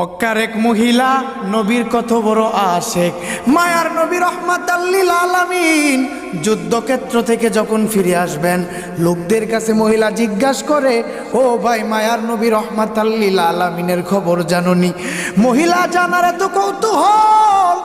মক্কার এক মহিলা নবীর কত বড় আশেক। মায়ার নবী রহমাত আলামিন যুদ্ধক্ষেত্র থেকে যখন ফিরে আসবেন, লোকদের কাছে মহিলা জিজ্ঞাসা করে, ও ভাই, মায়ার নবী রহমাত আল্লিল আলামিনের খবর জাননি মহিলা জানার এত কৌতূহল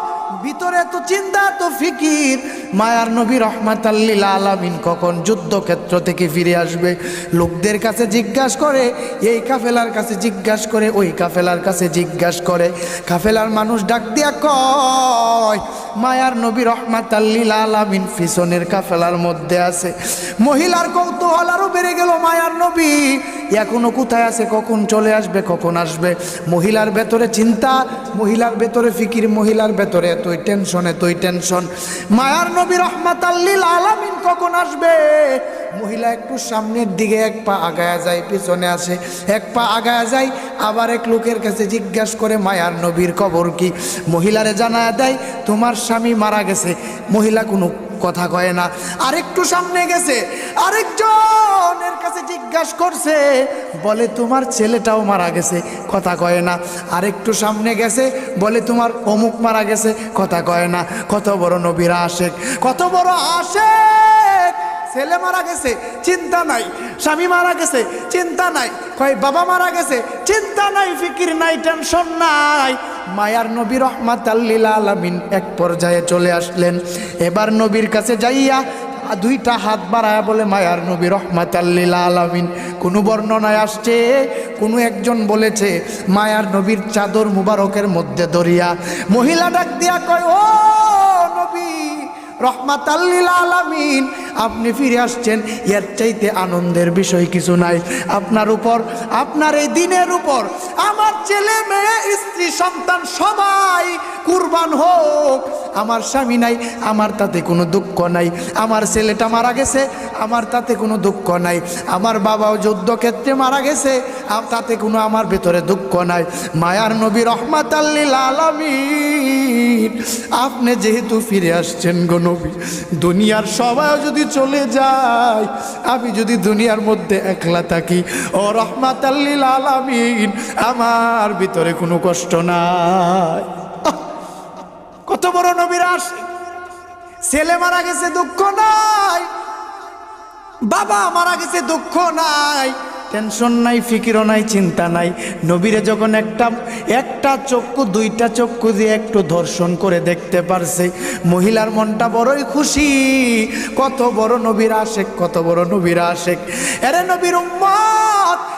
ভিতরে তো চিন্তা, তো ফিকির। মায়ার নবী রহমাত আল্লিল আলামিন কখন যুদ্ধক্ষেত্র থেকে ফিরে আসবে? লোকদের কাছে জিজ্ঞাসা করে, এই কাফেলার কাছে জিজ্ঞাসা করে, ওই কাফেলার কাছে জিজ্ঞাসা করে। কাফেলার মানুষ ডাক দিয়া কয়, মায়ার নবী রহমাত আল্লিল আলামিন পিছনের কাফেলার মধ্যে আছে। মহিলার কৌতূহল আরও বেড়ে গেল, মায়ার নবী। এখনও কোথায় আছে, কখন চলে আসবে, কখন আসবে? মহিলার ভেতরে চিন্তা, মহিলার ভেতরে ফিকির, মহিলার ভেতরে এতই টেনশন এতই টেনশন মায়ার নবী রহমাত আল্লিল আলামিন কখন আসবে? মহিলা একটু সামনের দিকে এক পা আগায়া যায়, পিছনে আসে। এক পা আগায়া যায়, আবার এক লোকের কাছে জিজ্ঞাসা করে, মায়ার নবীর কবর কি? মহিলারে জানা দেয়, তোমার স্বামী মারা গেছে। মহিলা কোনো কথা কয় না। আরেকটু সামনে গেছে, আরেকজনের কাছে জিজ্ঞাসা করছে, বলে, তোমার ছেলেটাও মারা গেছে। কথা কয় না। আরেকটু সামনে গেছে, বলে, তোমার অমুক মারা গেছে। কথা কয় না। কত বড় নবীরা আশেক, কত বড় আশেক! ছেলে মারা গেছে, চিন্তা নাই। স্বামী মারা গেছে, চিন্তা নাই। কয়, বাবা মারা গেছে, চিন্তা নাই, ফিকির নাই, টেনশন নাই। মায়ার নবী রহমাত আল্লিল আলামিন এক পর্যায়ে চলে আসলেন। এবার নবীর কাছে যাইয়া দুইটা হাত বাড়ায় বলে, মায়ার নবী রহমাত আল্লিল আলামিন, কোনো বর্ণনায় আসছে? কোনো একজন বলেছে, মায়ার নবীর চাদর মুবারকের মধ্যে দরিয়া মহিলা ডাক দিয়া কয়, ও নবী রহমাত আল্লিল আলামিন, আপনি ফিরে আসছেন। এর চাইতে আনন্দের বিষয় কিছু নাই। আপনার উপর, আপনার এই দিনের উপর আমার ছেলে মেয়ে স্ত্রী, সন্তান, সবাই কুরবান হোক। আমার স্বামী নাই, আমার তাতে কোনো দুঃখ নাই। আমার ছেলেটা মারা গেছে, আমার তাতে কোনো দুঃখ নাই। আমার বাবাও যুদ্ধক্ষেত্রে মারা গেছে তাতে কোনো আমার ভেতরে দুঃখ নাই। মায়ার নবী রহমাত আলামিন। আপনি যেহেতু ফিরে আসছেন গো নবী, দুনিয়ার সবাই যদি চলে যায়, আমি যদি দুনিয়ার মধ্যে একলা থাকি, ও রহমাত আল্লিল আলামিন, আমার ভিতরে কোনো কষ্ট নাই। কত বড় নবীর আস ছেলে মারা গেছে, দুঃখ নাই। বাবা মারা গেছে, দুঃখ নাই। টেনশন নাই, ফিকিরও নাই, চিন্তা নাই। নবীরে যখন একটা একটা চক্ষু, দুইটা চক্ষু দিয়ে একটু ধর্ষণ করে দেখতে পারছে। মহিলার মনটা বড়ই খুশি। কত বড় নবীর আশেক, কত বড় নবীর আশেক। এরে নবীর গুলাম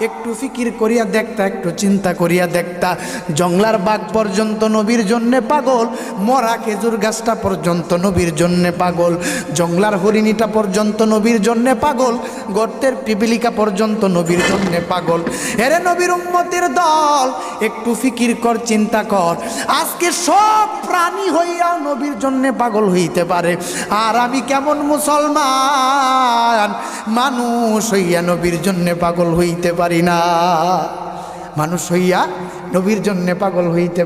একটু ফিকির করিয়া দেখতা, একটু চিন্তা করিয়া দেখতা। জংলার বাঘ পর্যন্ত নবীর জন্যে পাগল, মরা খেজুর গাছটা পর্যন্ত নবীর জন্যে পাগল, জংলার হরিণীটা পর্যন্ত নবীর জন্যে পাগল, গর্তের পিপিলিকা পর্যন্ত নবীর জন্যে পাগল। এরে নবীর উম্মতের দল, একটু ফিকির কর, চিন্তা কর। আজকে সব প্রাণী হইয়াও নবীর জন্যে পাগল হইতে পারে। আর আমি কেমন মুসলমান? মানুষ হইয়া নবীর জন্যে পাগল হইতে পারি না। মানুষ হইয়া নবীর জন্যে পাগল হইতে